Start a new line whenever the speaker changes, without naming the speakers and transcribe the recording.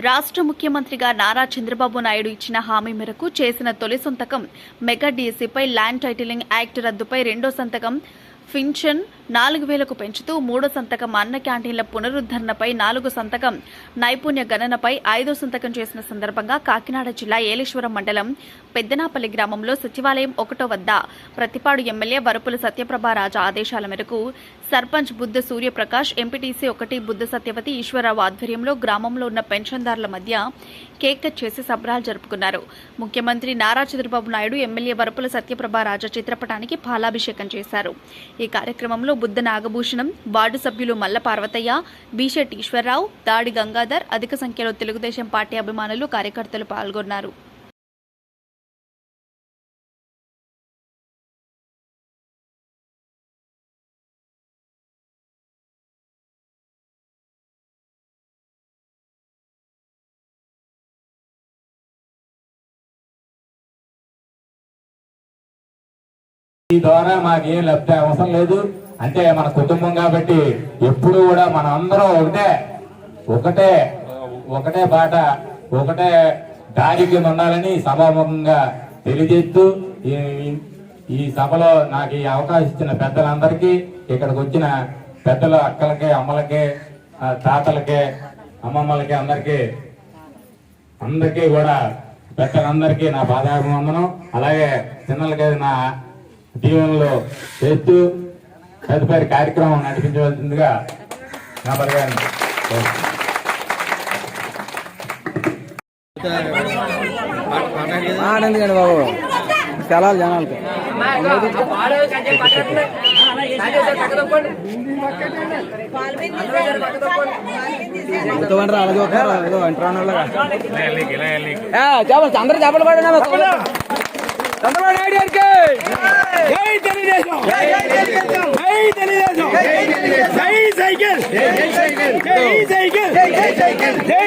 రాష్ట్ర ముఖ్యమంత్రిగా నారా చంద్రబాబు నాయుడు ఇచ్చిన హామీ మేరకు చేసిన తొలి సంతకం మెగా డీఎస్సీపై ల్యాండ్ టైటిలింగ్ యాక్ట్ రద్దుపై రెండో సంతకం ఫిన్షన్ నాలుగు వేలకు పెంచుతూ మూడో సంతకం అన్న క్యాంటీన్ల పునరుద్ధరణపై నాలుగు సంతకం నైపుణ్య గణనపై ఐదో సంతకం చేసిన సందర్భంగా కాకినాడ జిల్లా ఏలేశ్వరం మండలం పెద్దనాపల్లి గ్రామంలో సచివాలయం ఒకటో వద్ద ప్రతిపాడు ఎమ్మెల్యే వరపుల సత్యప్రభ రాజా ఆదేశాల మేరకు సర్పంచ్ బుద్ధ సూర్యప్రకాష్ ఎంపీటీసీ ఒకటి బుద్ధ సత్యవతి ఈశ్వరరావు ఆధ్వర్యంలో గ్రామంలో ఉన్న పెన్షన్దారుల మధ్య కేక్ కట్ చేసి సంబరాలు జరుపుకున్నారు. ముఖ్యమంత్రి నారా చంద్రబాబు నాయుడు ఎమ్మెల్యే వరపుల సత్యప్రభా రాజా చిత్రపటానికి పాలాభిషేకం చేశారు. ఈ కార్యక్రమంలో బుద్ధ నాగభూషణం వార్డు సభ్యులు మల్ల పార్వతయ్య బీషెట్ ఈశ్వరరావు దాడి గంగాధర్ అధిక సంఖ్యలో తెలుగుదేశం పార్టీ అభిమానులు కార్యకర్తలు పాల్గొన్నారు.
ఈ ద్వారా మాకేం లబ్ధి అవసరం లేదు. అంటే మన కుటుంబం కాబట్టి ఎప్పుడు కూడా మన అందరం ఒకటే ఒకటే ఒకటే బాట ఒకటే దారి కింద ఉండాలని సభాముఖంగా తెలియజేస్తూ ఈ- ఈ సభలో నాకు ఈ అవకాశం ఇచ్చిన పెద్దలందరికీ ఇక్కడికి వచ్చిన పెద్దల అక్కలకి అమ్మలకి తాతలకి అమ్మమ్మలకి అందరికీ అందరికీ కూడా పెద్దలందరికీ నా పాదాభివందనం. అలాగే చిన్నలకి నా దీవెనలు చేస్తూ తదుపరి కార్యక్రమం నడిపించవలసిందిగా నా పరిగారిని
ఎందుకండి బాబు. తెలాలి జనాలకి. అలాగే ఇంటర్వ్యూలాగా చెప్పండి అందరూ చెప్పలు పడినా చంద్రబాబు నాయుడు గారికి జై తెలుగుదేశం జై తెలుగుదేశం జై సైకిల్ జై సైకిల్ జై చంద్రబాబు నాయుడు జై